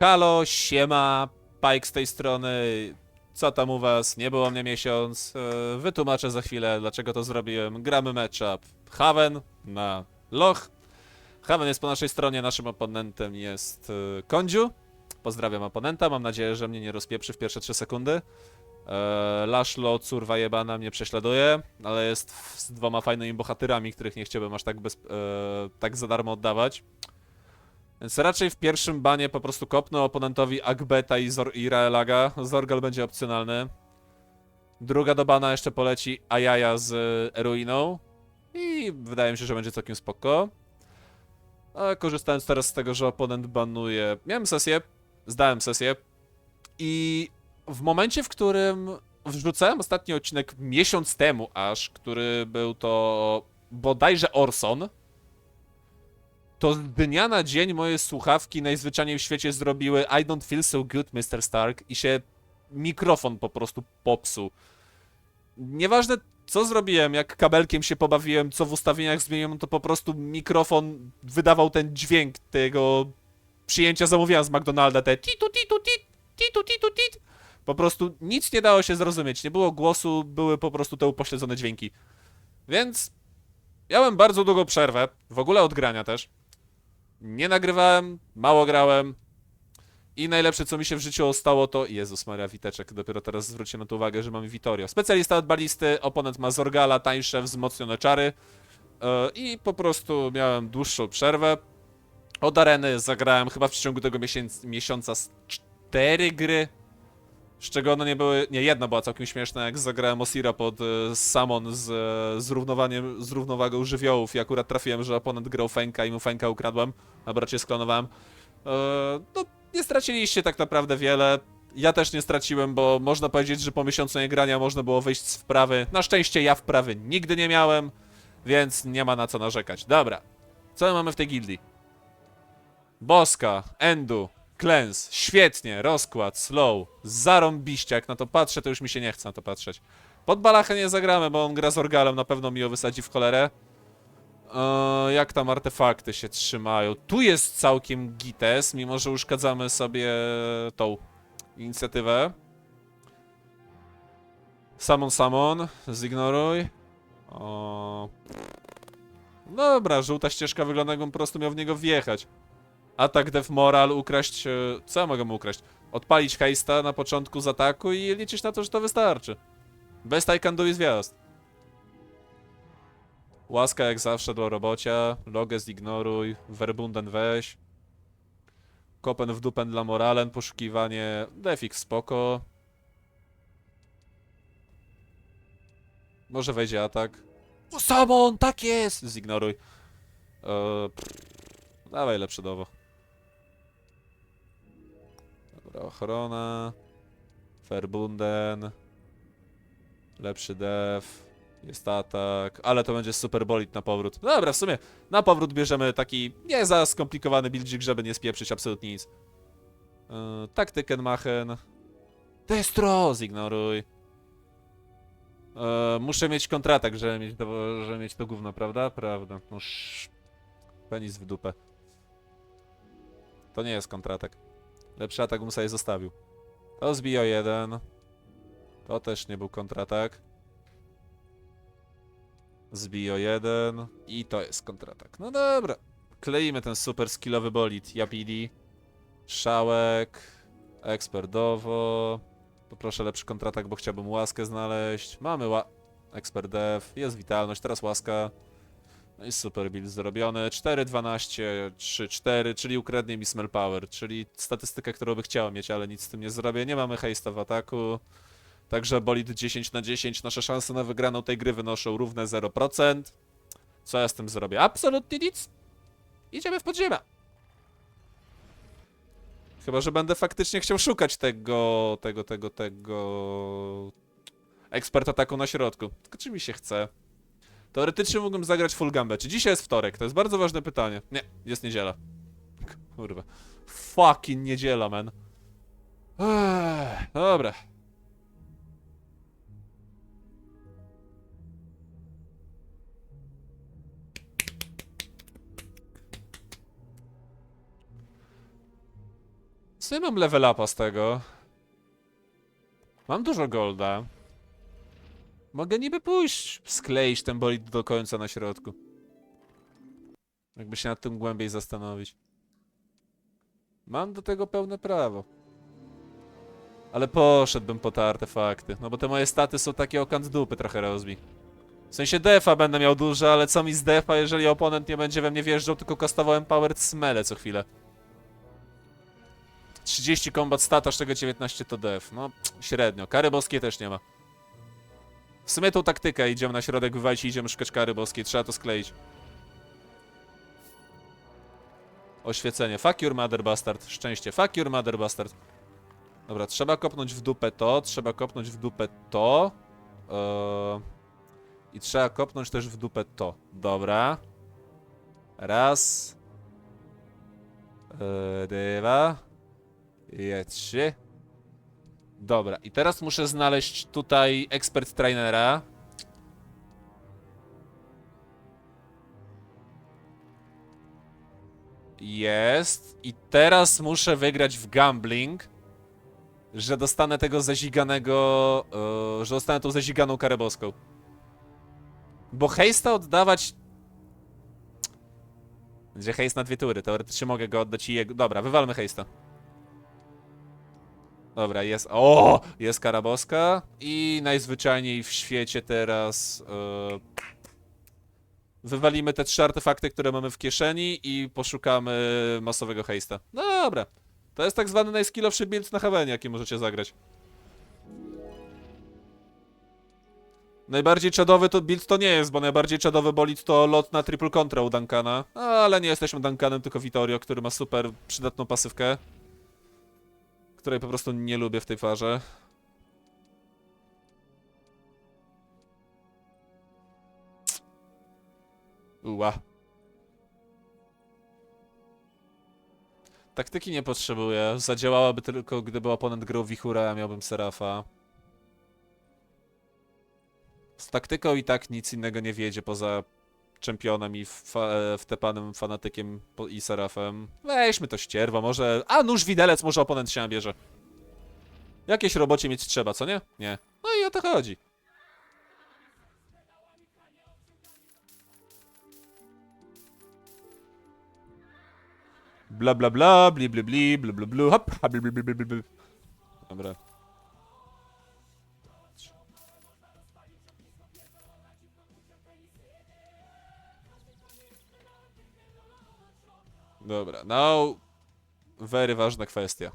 Halo, siema, Pike z tej strony. Co tam u was? Nie było mnie miesiąc. E, Wytłumaczę za chwilę, dlaczego to zrobiłem. Gramy matchup Haven na Loch. Haven jest po naszej stronie, naszym oponentem jest e, Kondziu. Pozdrawiam oponenta, mam nadzieję, że mnie nie rozpieprzy w pierwsze 3 sekundy. E, Laszlo, curwa jebana, mnie prześladuje, ale jest z dwoma fajnymi bohaterami, których nie chciałbym aż tak, bez, e, tak za darmo oddawać. Więc raczej w pierwszym banie po prostu kopnę oponentowi Agbeta i, Zor i Raelaga. Zorgal będzie opcjonalny. Druga do bana jeszcze poleci Ayaja z e, Ruiną. I wydaje mi się, że będzie całkiem spoko. A korzystając teraz z tego, że oponent banuje... Miałem sesję, zdałem sesję. I w momencie, w którym wrzucałem ostatni odcinek miesiąc temu aż, który był to bodajże Orson, to z dnia na dzień moje słuchawki najzwyczajniej w świecie zrobiły I don't feel so good, Mr. Stark i się mikrofon po prostu popsuł. Nieważne co zrobiłem, jak kabelkiem się pobawiłem, co w ustawieniach zmieniłem, to po prostu mikrofon wydawał ten dźwięk tego przyjęcia zamówienia z McDonalda, te titu titu tit, titu titu tit. Po prostu nic nie dało się zrozumieć, nie było głosu, były po prostu te upośledzone dźwięki. Więc miałem bardzo długą przerwę, w ogóle od grania też. Nie nagrywałem, mało grałem. I najlepsze, co mi się w życiu stało, to. Jezus Maria Witeczek, dopiero teraz zwróciłem na to uwagę, że mamy Vitorio. Specjalista od balisty, oponent ma Zorgala, tańsze, wzmocnione czary. E, I po prostu miałem dłuższą przerwę. Od areny zagrałem chyba w przeciągu tego miesiąca z cztery gry. Z czego one nie były. Nie, jedna była całkiem śmieszna, jak zagrałem Osira pod e, Samon z zrównowaniem, z równowagą żywiołów i akurat trafiłem, że oponent grał Fenka i mu Fenka ukradłem, a bracie sklonowałem. E, no, nie straciliście tak naprawdę wiele. Ja też nie straciłem, bo można powiedzieć, że po miesiącu niegrania można było wyjść z wprawy. Na szczęście ja wprawy nigdy nie miałem, więc nie ma na co narzekać. Dobra, co my mamy w tej gildii? Boska, Endu, Klens, świetnie, rozkład, slow, zarąbiście, jak na to patrzę, to już mi się nie chce na to patrzeć. Pod Balachę nie zagramy, bo on gra z Orgalem, na pewno mi ją wysadzi w cholerę. Eee, jak tam artefakty się trzymają? Tu jest całkiem gites, mimo że uszkadzamy sobie tą inicjatywę. Samon, Samon, zignoruj. O... Dobra, żółta ścieżka wygląda jakbym po prostu miał w niego wjechać. Atak def moral, ukraść... e, Co ja mogę mu ukraść? Odpalić hejsta na początku z ataku i liczyć na to, że to wystarczy. Best I can do is wjazd. Łaska jak zawsze do robocia. Logę zignoruj. Werbunden weź. Kopen w dupen dla moralen. Poszukiwanie. Defix spoko. Może wejdzie atak. Samon, tak jest! Zignoruj. Eee, dawaj lepsze dowo. Dobra, ochrona. Verbunden. Lepszy def. Jest atak, ale to będzie super bolid na powrót. Dobra, w sumie na powrót bierzemy taki nie za skomplikowany buildzik, żeby nie spieprzyć absolutnie nic. Yy, Taktykenmachen. Destro, zignoruj. Yy, muszę mieć kontratak, żeby mieć, to, żeby mieć to gówno, prawda? Prawda. No sz... Penis w dupę. To nie jest kontratak. Lepszy atak bym sobie zostawił. To zbija jeden. To też nie był kontratak. Zbijo jeden i to jest kontratak. No dobra. Kleimy ten super skillowy bolid. Yapidi. Szałek. Ekspertowo. Poproszę lepszy kontratak, bo chciałbym łaskę znaleźć. Mamy ła... Expert dev. Jest witalność, teraz łaska. No i super build zrobiony. 4, 12, 3, 4, czyli ukradnie mi smell power, czyli statystykę, którą by chciał mieć, ale nic z tym nie zrobię. Nie mamy haste w ataku. Także bolid 10 na 10, nasze szanse na wygraną tej gry wynoszą równe 0%. Co ja z tym zrobię? Absolutnie nic. Idziemy w podziemia. Chyba, że będę faktycznie chciał szukać tego, tego, tego, tego... Ekspert ataku na środku. Tylko czy mi się chce? Teoretycznie mógłbym zagrać full gambę. Czy dzisiaj jest wtorek? To jest bardzo ważne pytanie. Nie, jest niedziela. Kurwa. Fucking niedziela, man. Ech, dobra. Co ja mam level upa z tego? Mam dużo golda. Mogę niby pójść, skleić ten bolid do końca na środku. Jakby się nad tym głębiej zastanowić. Mam do tego pełne prawo. Ale poszedłbym po te artefakty, no bo te moje staty są takie okant dupy trochę rozbi. W sensie defa będę miał dużo, ale co mi z defa, jeżeli oponent nie będzie we mnie wjeżdżał, tylko kastował empowered smele co chwilę. 30 combat stat, aż tego 19 to def. No, średnio. Kary boskie też nie ma. W sumie tą taktykę idziemy na środek, wywalić i idziemy szukać kary boskiej. Trzeba to skleić. Oświecenie. Fuck your mother bastard. Szczęście. Fuck your mother bastard. Dobra, trzeba kopnąć w dupę to, trzeba kopnąć w dupę to. Eee, I trzeba kopnąć też w dupę to. Dobra. Raz. Eee, dwa. I trzy. Dobra, i teraz muszę znaleźć tutaj ekspert trainera. Jest. I teraz muszę wygrać w gambling, że dostanę tego zaziganego, e, że dostanę tą zaziganą karę boską. Bo hejsta oddawać... Będzie hejst na dwie tury, teoretycznie mogę go oddać i jego... Dobra, wywalmy hejsta. Dobra, jest. O! Jest karaboska. I najzwyczajniej w świecie teraz. e, wywalimy te trzy artefakty, które mamy w kieszeni i poszukamy masowego hejsta. No dobra. To jest tak zwany najskillowszy build na Havenie, jaki możecie zagrać. Najbardziej czadowy to build to nie jest, bo najbardziej czadowy bolid to lot na triple contra u Duncana. Ale nie jesteśmy Duncanem, tylko Vittorio, który ma super przydatną pasywkę której po prostu nie lubię w tej farze. Uła. Taktyki nie potrzebuję. Zadziałałaby tylko, gdyby oponent grał Wichura, a miałbym Serafa. Z taktyką i tak nic innego nie wiedzie poza czempionem i fa wtepanym fanatykiem i serafem. Weźmy to ścierwo, może... A, nóż widelec, może oponent się nabierze. Jakieś robocie mieć trzeba, co nie? Nie. No i o to chodzi. Bla bla bla, bli bli bli, blu blu blu, hop, bli bli bli bli, bli. Dobra. Dobra, now... Very ważna kwestia.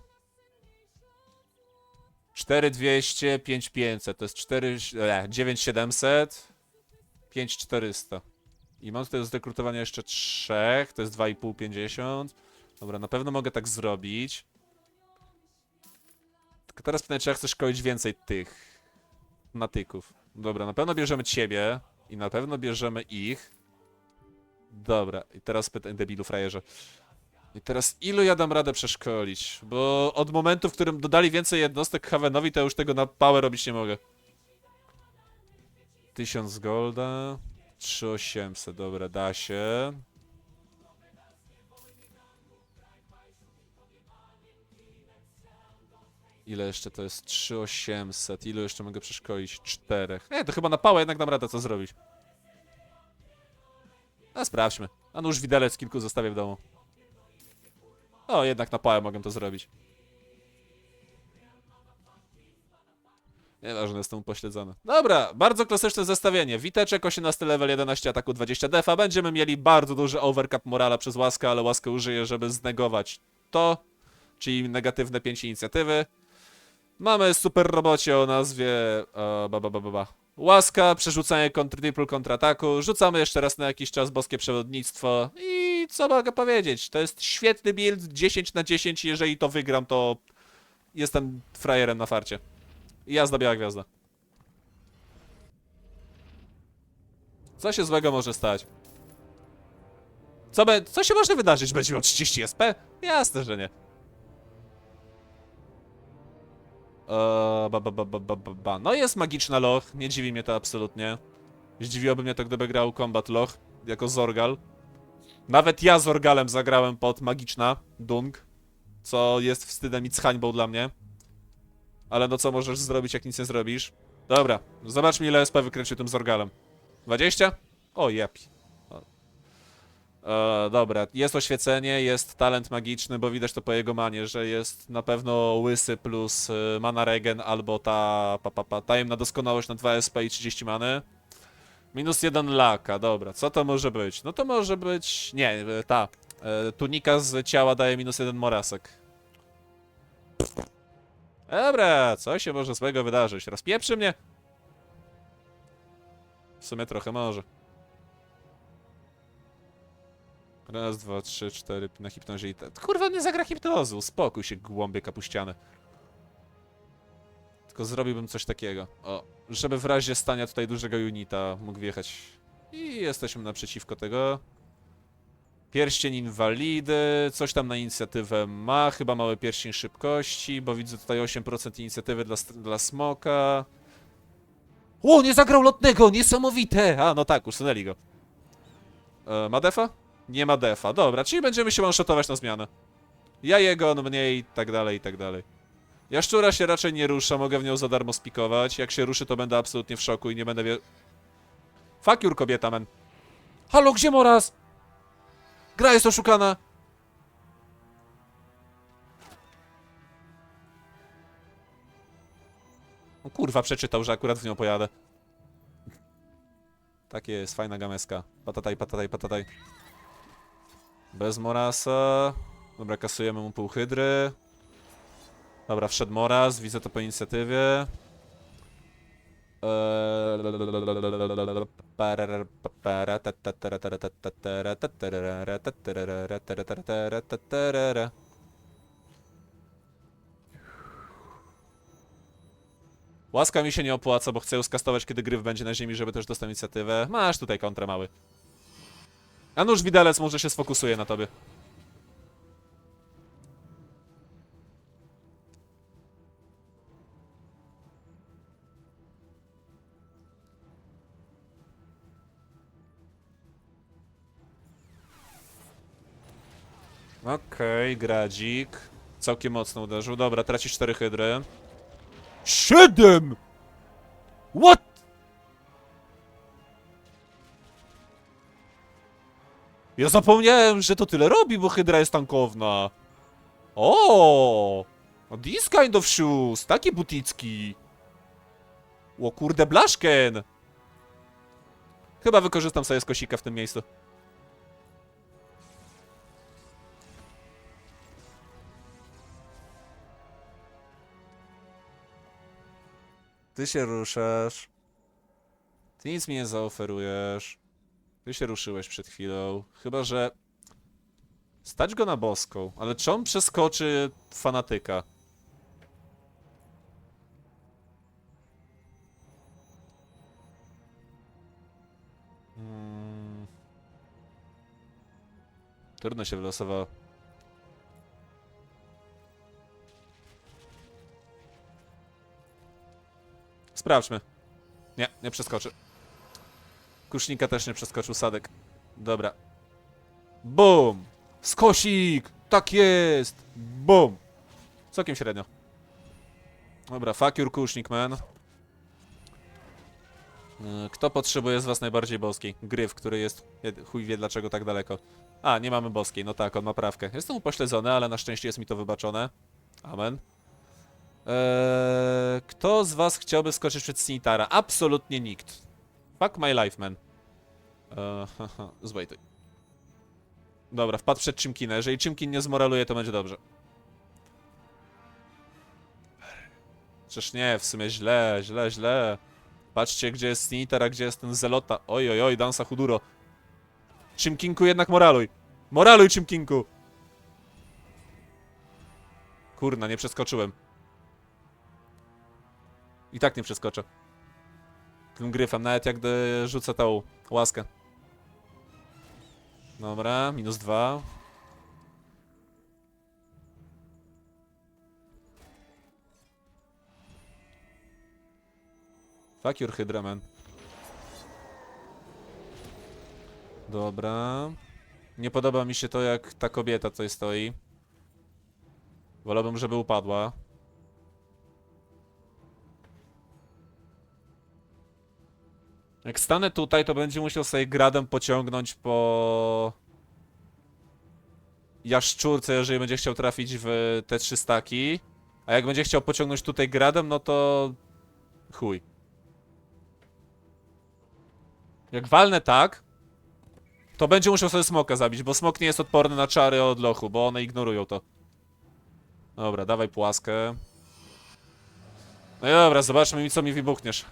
4200, 5500, to jest 4, e, 9700, 5400. I mam tutaj do zrekrutowania jeszcze 3, to jest 2,550. Dobra, na pewno mogę tak zrobić. Tylko teraz pytanie, czy ja chcę szkolić więcej tych natyków. Dobra, na pewno bierzemy ciebie i na pewno bierzemy ich. Dobra, i teraz pytanie, debilu frajerze. I teraz ilu ja dam radę przeszkolić? Bo od momentu, w którym dodali więcej jednostek Havenowi, to ja już tego na pałę robić nie mogę. 1000 golda. 3800, dobra, da się. Ile jeszcze to jest? 3800. Ilu jeszcze mogę przeszkolić? 4. Nie, to chyba na pałę jednak dam radę co zrobić. Sprawdźmy. A nóż widelec kilku zostawię w domu. O, jednak na pałę mogę to zrobić. Nieważne, jestem upośledzony. Dobra, bardzo klasyczne zestawienie. Witeczek 18 level 11 ataku 20 defa. Będziemy mieli bardzo duży overcap morala przez łaskę, ale łaskę użyję, żeby znegować to, czyli negatywne 5 inicjatywy. Mamy super robocie o nazwie e, ba, ba, ba, ba, ba. Łaska, przerzucanie kontr, triple kontrataku, rzucamy jeszcze raz na jakiś czas boskie przewodnictwo i co mogę powiedzieć, to jest świetny build, 10 na 10, jeżeli to wygram, to jestem frajerem na farcie. I jazda biała gwiazda. Co się złego może stać? Co, be, co się może wydarzyć? Będzie miał 30 SP? Jasne, że nie. Ba, ba, ba, ba, ba, ba, ba. No jest magiczna loch, nie dziwi mnie to absolutnie. Zdziwiłoby mnie to, gdyby grał Combat Loch jako Zorgal. Nawet ja Zorgalem zagrałem pod magiczna Dung. co jest wstydem i hańbą dla mnie. Ale no co możesz zrobić, jak nic nie zrobisz? Dobra, zobaczmy ile SP wykręcił tym Zorgalem. 20? O, jepi. E, dobra, jest oświecenie, jest talent magiczny, bo widać to po jego manie, że jest na pewno łysy plus y, mana regen albo ta pa, pa, pa, tajemna doskonałość na 2 SP i 30 many. Minus jeden laka, dobra, co to może być? No to może być, nie, y, ta, y, tunika z ciała daje minus jeden morasek. Dobra, co się może złego wydarzyć? Rozpieprzy mnie? W sumie trochę może. Raz, dwa, trzy, cztery na hipnozie i. Kurwa, nie zagra hipnozu, spokój się, głąbie kapuściane. Tylko zrobiłbym coś takiego. O, żeby w razie stania tutaj dużego unita mógł wjechać. I jesteśmy naprzeciwko tego. Pierścień inwalidy, coś tam na inicjatywę ma, chyba mały pierścień szybkości, bo widzę tutaj 8% inicjatywy dla, dla smoka. O, nie zagrał lotnego, niesamowite! A, no tak, usunęli go. E, ma defa? Nie ma defa, dobra, czyli będziemy się one-shotować na zmianę. Ja jego, on mniej, i tak dalej, i tak dalej. Jaszczura się raczej nie rusza, mogę w nią za darmo spikować. Jak się ruszy, to będę absolutnie w szoku i nie będę wie... Fuck your kobieta, man. Halo, gdzie Moraz? Gra jest oszukana. Kurwa, przeczytał, że akurat w nią pojadę. Tak jest, fajna gameska. Patataj, patataj, patataj. Bez Morasa. Dobra, kasujemy mu pół hydry. Dobra, wszedł Moraz, widzę to po inicjatywie. Łaska mi się nie opłaca, bo chcę ją skastować, kiedy gryf będzie na ziemi, żeby też dostał inicjatywę. Masz tutaj kontrę mały. A widelec może się sfokusuje na tobie. Okej, gradzik. Całkiem mocno uderzył. Dobra, tracisz 4 hydry. 7! What? Ja zapomniałem, że to tyle robi, bo hydra jest tankowna. O! This kind of shoes, taki buticki. O kurde, blaszken! Chyba wykorzystam sobie skosika w tym miejscu. Ty się ruszasz. Ty nic mi nie zaoferujesz. Ty się ruszyłeś przed chwilą. Chyba, że... Stać go na boską. Ale czy on przeskoczy fanatyka? Hmm. Trudno się wylosowało. Sprawdźmy. Nie, nie przeskoczy. Kusznika też nie przeskoczył, Sadek. Dobra. Bum! Skosik! Tak jest! Bum! Całkiem średnio. Dobra, fuck your kusznik, man. Yy, Kto potrzebuje z was najbardziej boskiej? Gryf, który jest... Chuj wie dlaczego tak daleko. A, nie mamy boskiej, no tak, on ma prawkę. Jestem upośledzony, ale na szczęście jest mi to wybaczone. Amen. Eee, kto z was chciałby skoczyć przed Snitara? Absolutnie nikt. Fuck my life, man. Eee, haha, zwejtuj. Dobra, wpadł przed Chimkina. Jeżeli Chimkin nie zmoraluje, to będzie dobrze. Przecież nie, w sumie źle, źle, źle. Patrzcie, gdzie jest Snitar, a gdzie jest ten Zelota. Oj, oj, oj, Dansa Huduro. Chimkinku jednak moraluj. Moraluj, Chimkinku! Kurna, nie przeskoczyłem. I tak nie przeskoczę. Tym gryfem, nawet jak rzucę tą łaskę. Dobra, minus dwa. Fuck your Hydra, man. Dobra. Nie podoba mi się to, jak ta kobieta tutaj stoi. Wolałbym, żeby upadła. Jak stanę tutaj, to będzie musiał sobie gradem pociągnąć po... Jaszczurce, jeżeli będzie chciał trafić w te trzy staki. A jak będzie chciał pociągnąć tutaj gradem, no to... Chuj. Jak walnę tak, to będzie musiał sobie smoka zabić, bo smok nie jest odporny na czary od lochu, bo one ignorują to. Dobra, dawaj płaskę. No i dobra, zobaczmy mi co mi wybuchniesz.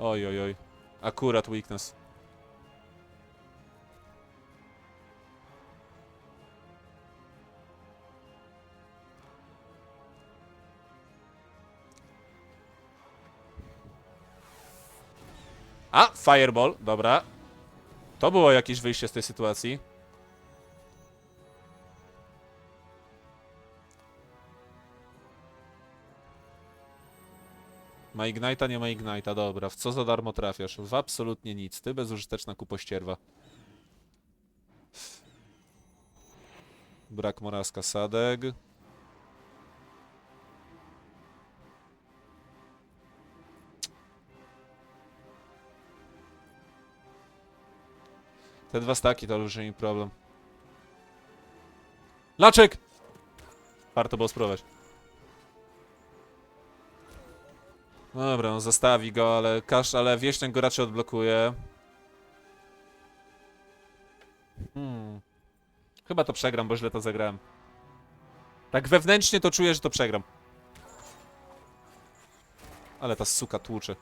Oj, oj, oj. Akurat weakness. A, fireball, dobra. To było jakieś wyjście z tej sytuacji. Ma Ignite'a, nie ma Ignite'a, dobra. W co za darmo trafiasz? W absolutnie nic. Ty bezużyteczna kupościerwa. Brak moraska sadeg. Te dwa staki to olbrzymi problem. Laczek! Warto było spróbować. Dobra, no zostawi go, ale kasz, ale wieśniak go raczej odblokuje. Hmm. Chyba to przegram, bo źle to zagrałem. Tak wewnętrznie to czuję, że to przegram. Ale ta suka tłucze.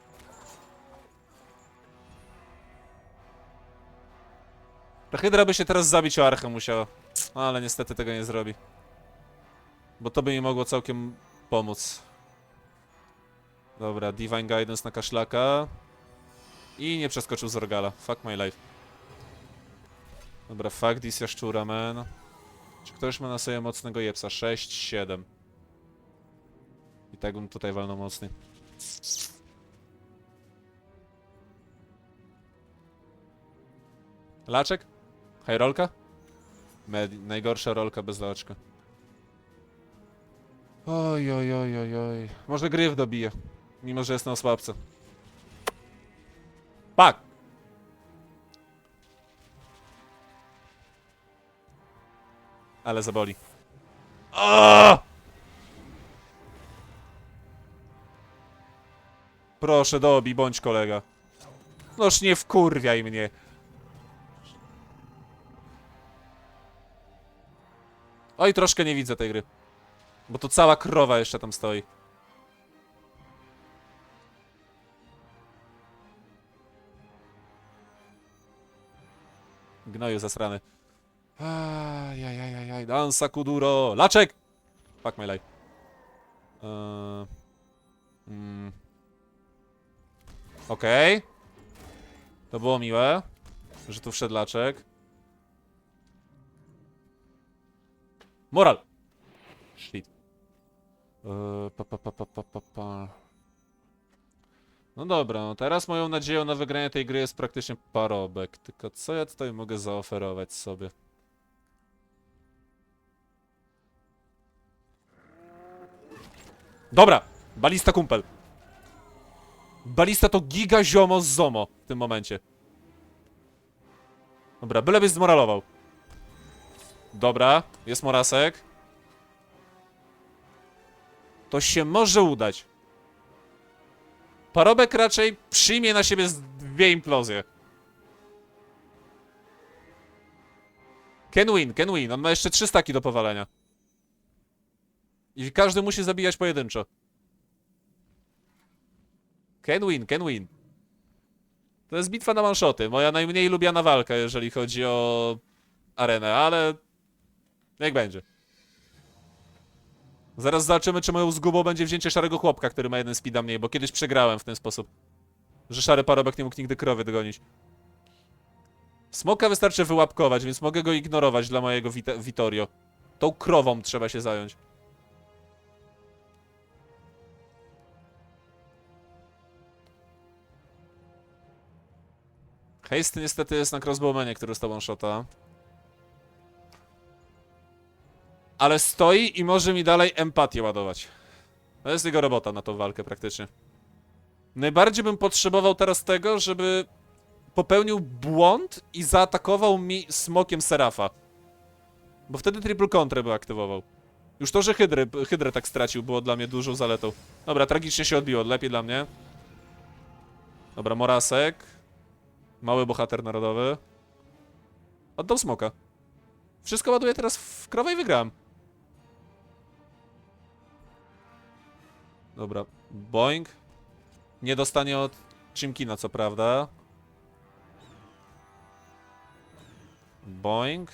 Ta hydra by się teraz zabić o archę musiała. Ale niestety tego nie zrobi. Bo to by mi mogło całkiem pomóc. Dobra, Divine Guidance na kaszlaka. I nie przeskoczył z Orgala. Fuck my life. Dobra, fuck this jaszczura, man. Czy ktoś ma na sobie mocnego jepsa? 6, 7. I tak bym tutaj walnął mocny. Laczek? Hej, rolka? Med najgorsza rolka bez laczka. Oj, oj, oj, oj, oj. Może gryf dobije. Mimo, że jest na osłabce. Pak! Ale zaboli. Aaaa! Proszę, dobij, bądź kolega. Noż nie wkurwiaj mnie. Oj, troszkę nie widzę tej gry. Bo to cała krowa jeszcze tam stoi. Gnoju zasrany. Ajajajajaj, dansa kuduro. Laczek! Fuck my life. Eee, mm. Okej. To było miłe, że tu wszedł laczek. Moral! Shit. Eee, pa, pa, pa, pa, pa, pa. No dobra, no teraz moją nadzieją na wygranie tej gry jest praktycznie parobek. Tylko co ja tutaj mogę zaoferować sobie? Dobra! Balista kumpel. Balista to giga ziomo z zomo w tym momencie. Dobra, byleby zmoralował. Dobra, jest morasek. To się może udać. Parobek raczej przyjmie na siebie dwie implozje. Can win, can win. On ma jeszcze trzy staki do powalenia. I każdy musi zabijać pojedynczo. Can win, can win. To jest bitwa na manshoty. Moja najmniej lubiana walka, jeżeli chodzi o arenę, ale jak będzie. Zaraz zobaczymy, czy moją zgubą będzie wzięcie szarego chłopka, który ma jeden speeda mniej, bo kiedyś przegrałem w ten sposób. Że szary parobek nie mógł nigdy krowy dogonić. Smoka wystarczy wyłapkować, więc mogę go ignorować dla mojego Vita Vitorio. Tą krową trzeba się zająć. Haste niestety jest na crossbowmanie, który z tobą shota. Ale stoi i może mi dalej empatię ładować. To jest jego robota na tą walkę praktycznie. Najbardziej bym potrzebował teraz tego, żeby popełnił błąd i zaatakował mi smokiem Serafa. Bo wtedy triple kontrę by aktywował. Już to, że Hydry, Hydrę tak stracił, było dla mnie dużą zaletą. Dobra, tragicznie się odbiło, lepiej dla mnie. Dobra, Morasek. Mały bohater narodowy. Oddał smoka. Wszystko ładuję teraz w krowę i wygrałem. Dobra, Boing. Nie dostanie od Chimkina, co prawda. Boing.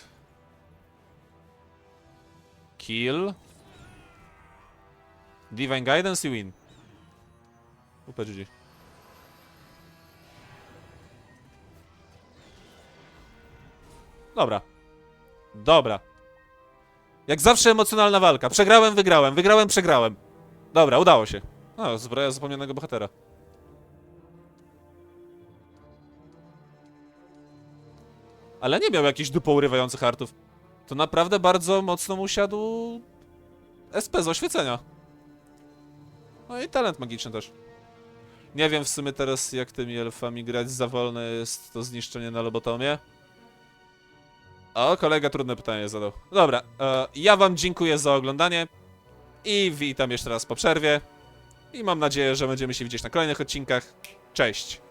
Kill. Divine Guidance i win. UPGG. Dobra. Dobra. Jak zawsze emocjonalna walka. Przegrałem, wygrałem, wygrałem, przegrałem. Dobra, udało się. No, zbroja zapomnianego bohatera. Ale nie miał jakichś dupo urywających artów. To naprawdę bardzo mocno mu siadł SP z oświecenia. No i talent magiczny też. Nie wiem w sumie teraz jak tymi elfami grać, za wolne jest to zniszczenie na lobotomie. O, kolega trudne pytanie zadał. Dobra, e, ja wam dziękuję za oglądanie i witam jeszcze raz po przerwie. I mam nadzieję, że będziemy się widzieć na kolejnych odcinkach. Cześć!